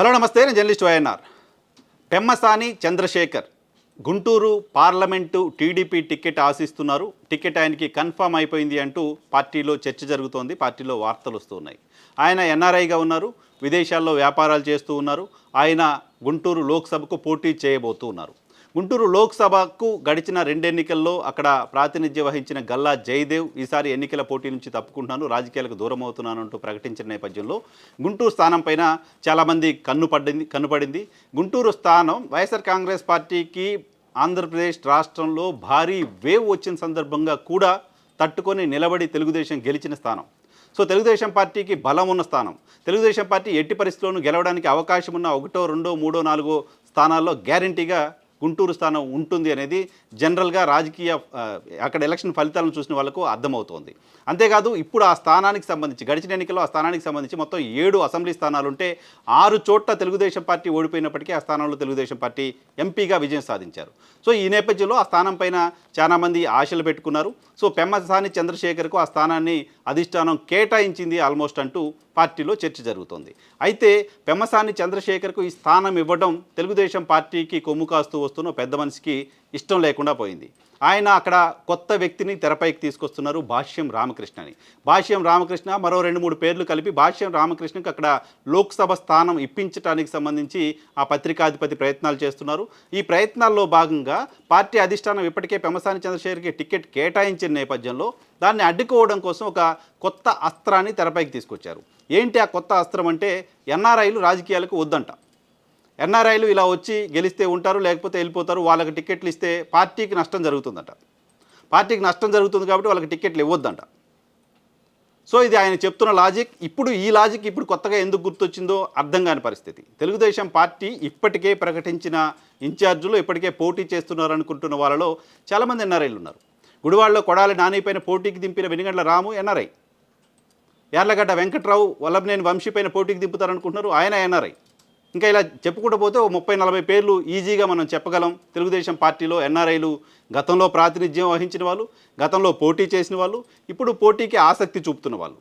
Hello నమస్తే నేను journalist YNR. Pemmasani Chandrasekhar. Guntur parliament TDP ticket ఆశిస్తున్నారు. టికెట్ ఆయనకి కన్ఫర్మ్ అయిపోయింది అంటూ పార్టీలో చర్చ జరుగుతోంది. పార్టీలో వార్తలు వస్తున్నాయి. ఆయన ఎన్ఆర్ఐగా ఉన్నారు. విదేశాల్లో వ్యాపారాలు చేస్తూ ఉన్నారు. ఆయన గుంటూరు లోక్సభకు పోటీ చేయబోతూ ఉన్నారు గుంటూరు లోక్సభకు గడిచిన రెండు ఎన్నికల్లో అక్కడ ప్రాతినిధ్యం వహించిన గల్లా జయదేవ్ ఈసారి ఎన్నికల పోటీ నుంచి తప్పుకుంటున్నాను రాజకీయాలకు దూరం అవుతున్నానంటూ ప్రకటించిన నేపథ్యంలో గుంటూరు స్థానం పైన చాలామంది కన్ను పడింది కన్నుపడింది గుంటూరు స్థానం వైఎస్ఆర్ కాంగ్రెస్ పార్టీకి ఆంధ్రప్రదేశ్ రాష్ట్రంలో భారీ వేవ్ వచ్చిన సందర్భంగా కూడా తట్టుకొని నిలబడి తెలుగుదేశం గెలిచిన స్థానం. సో తెలుగుదేశం పార్టీకి బలం ఉన్న స్థానం. తెలుగుదేశం పార్టీ ఎట్టి పరిస్థితుల్లోనూ గెలవడానికి అవకాశం ఉన్న ఒకటో రెండో మూడో నాలుగో స్థానాల్లో గ్యారంటీగా గుంటూరు స్థానం ఉంటుంది అనేది జనరల్గా రాజకీయ అక్కడ ఎలక్షన్ ఫలితాలను చూసిన వాళ్ళకు అర్థమవుతోంది. అంతేకాదు ఇప్పుడు ఆ స్థానానికి సంబంధించి గడిచిన ఎన్నికల్లో ఆ స్థానానికి సంబంధించి మొత్తం ఏడు అసెంబ్లీ స్థానాలు ఉంటే ఆరు చోట్ల తెలుగుదేశం పార్టీ ఓడిపోయినప్పటికీ ఆ స్థానంలో తెలుగుదేశం పార్టీ ఎంపీగా విజయం సాధించారు. సో ఈ నేపథ్యంలో ఆ స్థానం పైన చాలామంది ఆశలు పెట్టుకున్నారు. సో పెమ్మసాని చంద్రశేఖర్కు ఆ స్థానాన్ని అధిష్టానం కేటాయించింది ఆల్మోస్ట్ అంటూ పార్టీలో చర్చ జరుగుతోంది. అయితే పెమ్మసాని చంద్రశేఖర్కు ఈ స్థానం ఇవ్వడం తెలుగుదేశం పార్టీకి కొమ్ము కాస్తూ వస్తున్న పెద్ద మనిషికి ఇష్టం లేకుండా పోయింది. ఆయన అక్కడ కొత్త వ్యక్తిని తెరపైకి తీసుకొస్తున్నారు భాష్యం రామకృష్ణని. భాష్యం రామకృష్ణ మరో రెండు మూడు పేర్లు కలిపి భాష్యం రామకృష్ణకి అక్కడ లోక్సభ స్థానం ఇప్పించడానికి సంబంధించి ఆ పత్రికాధిపతి ప్రయత్నాలు చేస్తున్నారు. ఈ ప్రయత్నాల్లో భాగంగా పార్టీ అధిష్టానం ఇప్పటికే పెమసాని చంద్రశేఖర్కి టికెట్ కేటాయించిన నేపథ్యంలో దాన్ని అడ్డుకోవడం కోసం ఒక కొత్త అస్త్రాన్ని తెరపైకి తీసుకొచ్చారు. ఏంటి ఆ కొత్త అస్త్రం అంటే ఎన్ఆర్ఐలు రాజకీయాలకు వద్దంట. ఎన్ఆర్ఐలు ఇలా వచ్చి గెలిస్తే ఉంటారు లేకపోతే వెళ్ళిపోతారు వాళ్ళకి టికెట్లు ఇస్తే పార్టీకి నష్టం జరుగుతుందట. పార్టీకి నష్టం జరుగుతుంది కాబట్టి వాళ్ళకి టికెట్లు ఇవ్వద్దంట. సో ఇది ఆయన చెప్తున్న లాజిక్. ఇప్పుడు ఈ లాజిక్ ఇప్పుడు కొత్తగా ఎందుకు గుర్తొచ్చిందో అర్థం కాని పరిస్థితి. తెలుగుదేశం పార్టీ ఇప్పటికే ప్రకటించిన ఇన్ఛార్జీలు ఇప్పటికే పోటీ చేస్తున్నారు అనుకుంటున్న వాళ్ళలో చాలామంది ఎన్ఆర్ఐలు ఉన్నారు. గుడివాడలో కొడాలి నాని పైన పోటీకి దింపిన వెనుగండ్ల రాము ఎన్ఆర్ఐ. యార్లగడ్డ వెంకట్రావు వల్లభనేని వంశీపైన పోటీకి దింపుతారనుకుంటున్నారు ఆయన ఎన్ఆర్ఐ. ఇంకా ఇలా చెప్పుకుంటూ పోతే ఓ ముప్పై నలభై పేర్లు ఈజీగా మనం చెప్పగలం. తెలుగుదేశం పార్టీలో ఎన్ఆర్ఐలు గతంలో ప్రాతినిధ్యం వహించిన వాళ్ళు గతంలో పోటీ చేసిన వాళ్ళు ఇప్పుడు పోటీకి ఆసక్తి చూపుతున్న వాళ్ళు.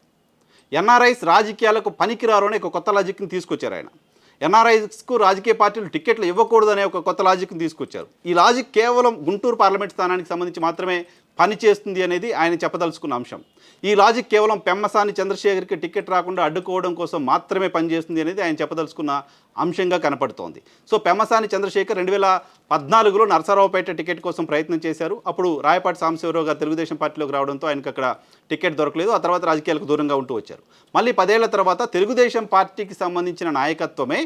ఎన్ఆర్ఐస్ రాజకీయాలకు పనికిరారు అనే ఒక కొత్త లాజిక్ని తీసుకొచ్చారు ఆయన. ఎన్ఆర్ఐస్కు రాజకీయ పార్టీలు టికెట్లు ఇవ్వకూడదనే ఒక కొత్త లాజిక్ని తీసుకొచ్చారు. ఈ లాజిక్ కేవలం గుంటూరు పార్లమెంట్ స్థానానికి సంబంధించి మాత్రమే పనిచేస్తుంది అనేది ఆయన చెప్పదలుచుకున్న అంశం. ఈ లాజిక్ కేవలం పెమ్మసాని చంద్రశేఖర్కి టికెట్ రాకుండా అడ్డుకోవడం కోసం మాత్రమే పనిచేస్తుంది అనేది ఆయన చెప్పదలుచుకున్న అంశంగా కనపడుతోంది. సో పెమ్మసాని చంద్రశేఖర్ రెండు వేల పద్నాలుగులో నరసరావుపేట టికెట్ కోసం ప్రయత్నం చేశారు. అప్పుడు రాయపాటి సాంబశివరావు గారు తెలుగుదేశం పార్టీలోకి రావడంతో ఆయనకు అక్కడ టికెట్ దొరకలేదు. ఆ తర్వాత రాజకీయాలకు దూరంగా ఉంటూ వచ్చారు. మళ్ళీ పదేళ్ళ తర్వాత తెలుగుదేశం పార్టీకి సంబంధించిన నాయకత్వమే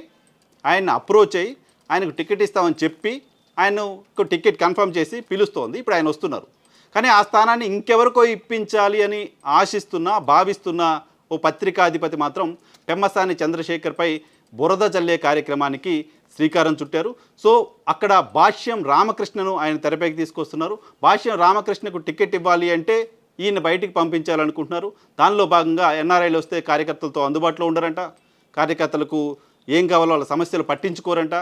ఆయన అప్రోచ్ అయ్యి ఆయనకు టికెట్ ఇస్తామని చెప్పి ఆయనకు టికెట్ కన్ఫర్మ్ చేసి పిలుస్తోంది. ఇప్పుడు ఆయన వస్తున్నారు. కానీ ఆ స్థానాన్ని ఇంకెవరికో ఇప్పించాలి అని ఆశిస్తున్నా భావిస్తున్న ఓ పత్రికాధిపతి మాత్రం పెమ్మసాని చంద్రశేఖర్పై బురద చల్లే కార్యక్రమానికి శ్రీకారం చుట్టారు. సో అక్కడ భాష్యం రామకృష్ణను ఆయన తెరపైకి తీసుకొస్తున్నారు. భాష్యం రామకృష్ణకు టికెట్ ఇవ్వాలి అంటే ఈయన బయటికి పంపించాలనుకుంటున్నారు. దానిలో భాగంగా ఎన్ఆర్ఐలు వస్తే కార్యకర్తలతో అందుబాటులో ఉండరంట. కార్యకర్తలకు ఏం కావాలో వాళ్ళ సమస్యలు పట్టించుకోరంట.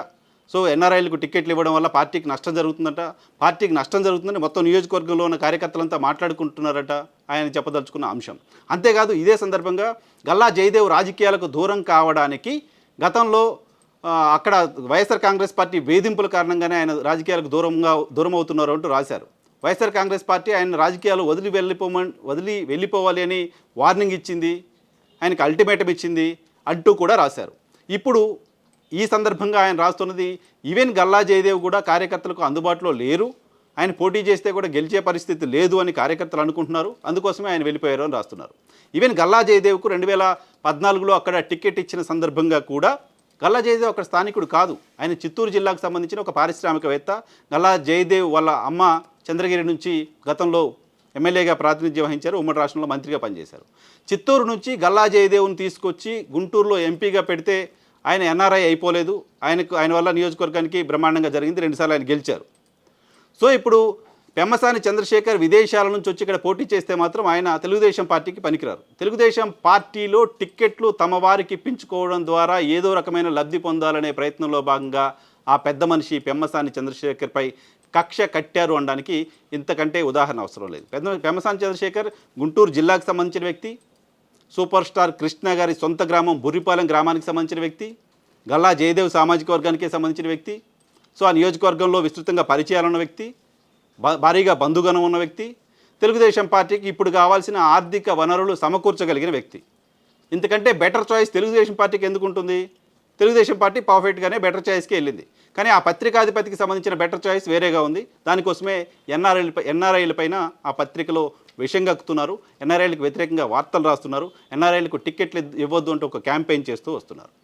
సో ఎన్ఆర్ఐలకు టికెట్లు ఇవ్వడం వల్ల పార్టీకి నష్టం జరుగుతుందట. పార్టీకి నష్టం జరుగుతుందని మొత్తం నియోజకవర్గంలో ఉన్న కార్యకర్తలంతా మాట్లాడుకుంటున్నారట ఆయన చెప్పదలుచుకున్న అంశం. అంతేకాదు ఇదే సందర్భంగా గల్లా జయదేవ్ రాజకీయాలకు దూరం కావడానికి గతంలో అక్కడ వైఎస్ఆర్ కాంగ్రెస్ పార్టీ వేధింపుల కారణంగానే ఆయన రాజకీయాలకు దూరంగా దూరం అవుతున్నారు అంటూ రాశారు. వైఎస్ఆర్ కాంగ్రెస్ పార్టీ ఆయన రాజకీయాలు వదిలి వెళ్ళిపోమని వదిలి వెళ్ళిపోవాలి అని వార్నింగ్ ఇచ్చింది ఆయనకు అల్టిమేటం ఇచ్చింది అంటూ కూడా రాశారు. ఇప్పుడు ఈ సందర్భంగా ఆయన రాస్తున్నది ఈవెన్ గల్లా జయదేవ్ కూడా కార్యకర్తలకు అందుబాటులో లేరు. ఆయన పోటీ చేస్తే కూడా గెలిచే పరిస్థితి లేదు అని కార్యకర్తలు అనుకుంటున్నారు. అందుకోసమే ఆయన వెళ్ళిపోయారు అని రాస్తున్నారు. ఈవెన్ గల్లా జయదేవ్కు రెండు వేల పద్నాలుగులో అక్కడ టికెట్ ఇచ్చిన సందర్భంగా కూడా గల్లా జయదేవ్ అక్కడ స్థానికుడు కాదు. ఆయన చిత్తూరు జిల్లాకు సంబంధించిన ఒక పారిశ్రామికవేత్త. గల్లా జయదేవ్ వాళ్ళ అమ్మ చంద్రగిరి నుంచి గతంలో ఎమ్మెల్యేగా ప్రాతినిధ్యం వహించారు. ఉమ్మడి రాష్ట్రంలో మంత్రిగా పనిచేశారు. చిత్తూరు నుంచి గల్లా జయదేవ్ను తీసుకొచ్చి గుంటూరులో ఎంపీగా పెడితే ఆయన ఎన్ఆర్ఐ అయిపోలేదు. ఆయనకు ఆయన వల్ల నియోజకవర్గానికి బ్రహ్మాండంగా జరిగింది. రెండుసార్లు ఆయన గెలిచారు. సో ఇప్పుడు పెమ్మసాని చంద్రశేఖర్ విదేశాల నుంచి వచ్చి ఇక్కడ పోటీ చేస్తే మాత్రం ఆయన తెలుగుదేశం పార్టీకి పనికిరారు. తెలుగుదేశం పార్టీలో టిక్కెట్లు తమ వారికి ఇప్పించుకోవడం ద్వారా ఏదో రకమైన లబ్ధి పొందాలనే ప్రయత్నంలో భాగంగా ఆ పెద్ద మనిషి పెమ్మసాని చంద్రశేఖర్పై కక్ష కట్టారు అనడానికి ఇంతకంటే ఉదాహరణ అవసరం లేదు. పెద్ద పెమ్మసాని చంద్రశేఖర్ గుంటూరు జిల్లాకు సంబంధించిన వ్యక్తి. సూపర్ స్టార్ కృష్ణ గారి సొంత గ్రామం బుర్రిపాలెం గ్రామానికి సంబంధించిన వ్యక్తి గల్లా జయదేవ్ సామాజిక వర్గానికే సంబంధించిన వ్యక్తి సో ఆ నియోజకవర్గంలో విస్తృతంగా పరిచయాలున్న వ్యక్తి భా- భారీగా బంధుగణం ఉన్న వ్యక్తి తెలుగుదేశం పార్టీకి ఇప్పుడు కావాల్సిన ఆర్థిక వనరులు సమకూర్చగలిగిన వ్యక్తి. ఎందుకంటే బెటర్ చాయిస్ తెలుగుదేశం పార్టీకి ఎందుకు ఉంటుంది? తెలుగుదేశం పార్టీ పర్ఫెక్ట్గానే బెటర్ చాయిస్కి వెళ్ళింది. కానీ ఆ పత్రికాధిపతికి సంబంధించిన బెటర్ చాయిస్ వేరేగా ఉంది. దానికోసమే ఎన్ఆర్ఐల ఎన్ఆర్ఐల పైన ఆ పత్రికలో విషం కక్కుతున్నారు. ఎన్ఆర్ఐలకు వ్యతిరేకంగా వార్తలు రాస్తున్నారు. ఎన్ఆర్ఐలకు టిక్కెట్లు ఇవ్వద్దు అంటూ ఒక క్యాంపెయిన్ చేస్తూ వస్తున్నారు.